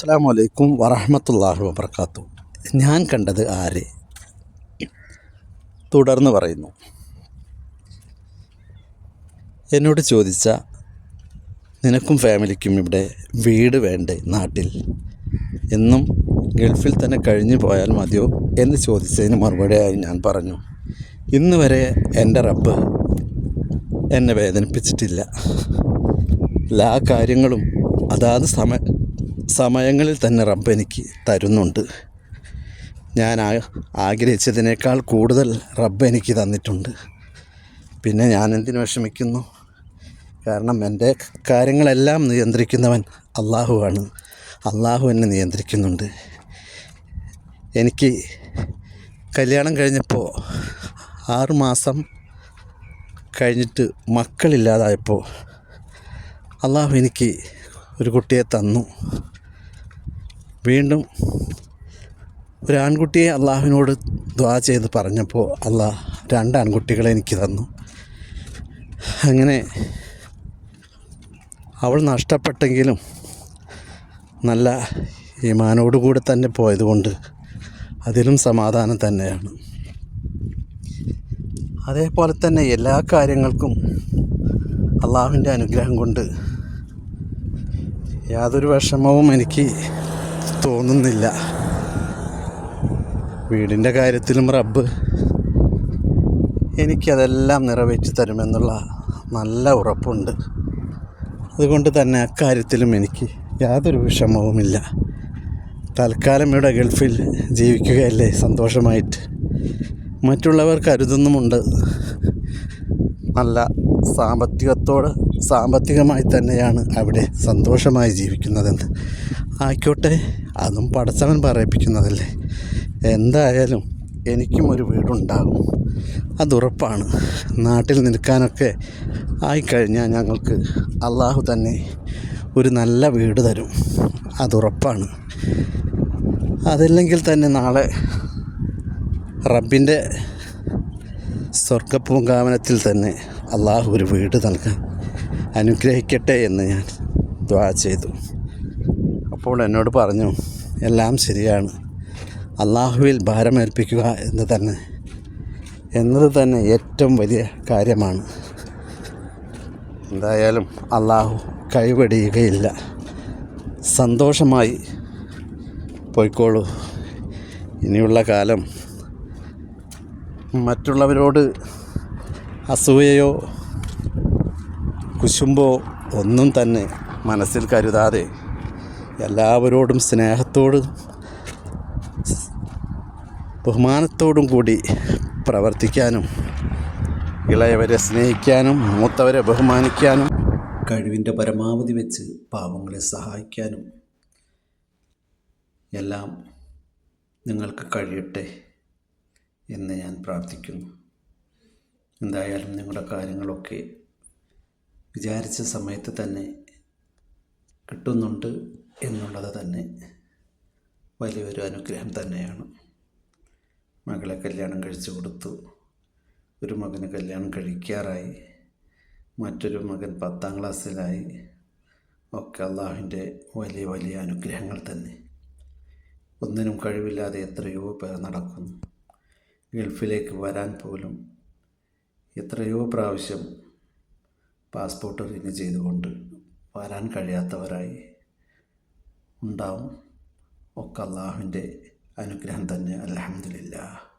അസ്സാം വലൈക്കും വറഹമത്തല്ലാഹു വബർക്കാത്തു ഞാൻ കണ്ടത് ആരെ? തുടർന്ന് പറയുന്നു. എന്നോട് ചോദിച്ച നിനക്കും ഫാമിലിക്കും ഇവിടെ വീട് വേണ്ടേ നാട്ടിൽ? എന്നും ഗൾഫിൽ തന്നെ കഴിഞ്ഞു പോയാൽ മതിയോ എന്ന് ചോദിച്ചതിന് മറുപടിയായി ഞാൻ പറഞ്ഞു ഇന്ന് വരെ എന്റെ റബ്ബ് എന്നെ വേദനിപ്പിച്ചിട്ടില്ല. എല്ലാ കാര്യങ്ങളും അതാത് സമ സമയങ്ങളിൽ തന്നെ റബ്ബ് എനിക്ക് തരുന്നുണ്ട്. ഞാൻ ആഗ്രഹിച്ചതിനേക്കാൾ കൂടുതൽ റബ്ബ് എനിക്ക് തന്നിട്ടുണ്ട്. പിന്നെ ഞാൻ എന്തിനു വിഷമിക്കുന്നു? കാരണം എന്റെ കാര്യങ്ങളെല്ലാം നിയന്ത്രിക്കുന്നവൻ അള്ളാഹുവാണ് അള്ളാഹു എന്നെ നിയന്ത്രിക്കുന്നുണ്ട്. എനിക്ക് കല്യാണം കഴിഞ്ഞപ്പോൾ ആറുമാസം കഴിഞ്ഞിട്ട് മക്കളില്ലാതായപ്പോൾ അള്ളാഹു എനിക്ക് ഒരു കുട്ടിയെ തന്നു. വീണ്ടും ഒരു ആൺകുട്ടിയെ അള്ളാഹുവിനോട് ദ്വാ ചെയ്ത് പറഞ്ഞപ്പോൾ അള്ളാഹ് രണ്ട് ആൺകുട്ടികളെ എനിക്ക് തന്നു. അങ്ങനെ അവൾ നഷ്ടപ്പെട്ടെങ്കിലും നല്ല ഈമാനോടുകൂടി തന്നെ പോയതുകൊണ്ട് അതിലും സമാധാനം തന്നെയാണ്. അതേപോലെ തന്നെ എല്ലാ കാര്യങ്ങൾക്കും അള്ളാഹുവിന്റെ അനുഗ്രഹം കൊണ്ട് യാതൊരു വിഷമവും എനിക്ക് തോന്നുന്നില്ല. വീടിന്റെ കാര്യത്തിലും റബ്ബ് എനിക്കതെല്ലാം നിറവേറ്റി തരുമെന്നുള്ള നല്ല ഉറപ്പുണ്ട്. അതുകൊണ്ട് തന്നെ അക്കാര്യത്തിലും എനിക്ക് യാതൊരു വിഷമവുമില്ല. തൽക്കാലം ഇവിടെ ഗൾഫിൽ ജീവിക്കുകയല്ലേ സന്തോഷമായിട്ട്. മറ്റുള്ളവർ കരുതുന്നുമുണ്ട്. നല്ല സാമ്പത്തികത്തോട് സാമ്പത്തികമായി തന്നെയാണ് അവിടെ സന്തോഷമായി ജീവിക്കുന്നതെന്ന്. ആയിക്കോട്ടെ അതും പടച്ചവൻ പറയിപ്പിക്കുന്നതല്ലേ? എന്തായാലും എനിക്കും ഒരു വീടുണ്ടാകും. അതുറപ്പാണ് നാട്ടിൽ നിൽക്കാനൊക്കെ ആയിക്കഴിഞ്ഞാൽ ഞങ്ങൾക്ക് അള്ളാഹു തന്നെ ഒരു നല്ല വീട് തരും. അതുറപ്പാണ് അതല്ലെങ്കിൽ തന്നെ നാളെ റബ്ബിന്റെ സ്വർഗപൂങ്കാവനത്തിൽ തന്നെ അള്ളാഹു ഒരു വീട് നൽകാൻ അനുഗ്രഹിക്കട്ടെ എന്ന് ഞാൻ ദ്വാ ചെയ്തു. അപ്പോൾ എന്നോട് പറഞ്ഞു എല്ലാം ശരിയാണ്. അള്ളാഹുവിൽ ഭാരമേൽപ്പിക്കുക എന്ന് തന്നെ. എന്നത് തന്നെ ഏറ്റവും വലിയ കാര്യമാണ്. എന്തായാലും അള്ളാഹു കൈവടിയുകയില്ല. സന്തോഷമായി പോയിക്കോളൂ. ഇനിയുള്ള കാലം മറ്റുള്ളവരോട് അസൂയയോ കുശുമ്പോ ഒന്നും തന്നെ മനസ്സിൽ കരുതാതെ എല്ലാവരോടും സ്നേഹത്തോടും ബഹുമാനത്തോടും കൂടി പ്രവർത്തിക്കാനും ഇളയവരെ സ്നേഹിക്കാനും മൂത്തവരെ ബഹുമാനിക്കാനും കഴിവിന്റെ പരമാവധി വെച്ച് പാവങ്ങളെ സഹായിക്കാനും എല്ലാം നിങ്ങൾക്ക് കഴിയട്ടെ എന്ന് ഞാൻ പ്രാർത്ഥിക്കുന്നു. എന്തായാലും നിങ്ങളുടെ കാര്യങ്ങളൊക്കെ വിചാരിച്ച സമയത്ത് തന്നെ കിട്ടുന്നുണ്ട് എന്നുള്ളത് തന്നെ വലിയൊരു അനുഗ്രഹം തന്നെയാണ്. മകളെ കല്യാണം കഴിച്ചു കൊടുത്തു. ഒരു മകന് കല്യാണം കഴിക്കാറായി. മറ്റൊരു മകൻ പത്താം ക്ലാസ്സിലായി. ഒക്കെ അള്ളാഹുവിന്റെ വലിയ വലിയ അനുഗ്രഹങ്ങൾ തന്നെ. ഒന്നിനും കഴിവില്ലാതെ എത്രയോ പേർ നടക്കുന്നു. ഗൾഫിലേക്ക് വരാൻ പോലും എത്രയോ പ്രാവശ്യം പാസ്പോർട്ട് റിന്യൂ ചെയ്തുകൊണ്ട് വരാൻ കഴിയാത്തവരായി ഉണ്ടാവും. ഒക്കെ അള്ളാഹുവിന്റെ അനുഗ്രഹം തന്നെ. അലഹമില്ല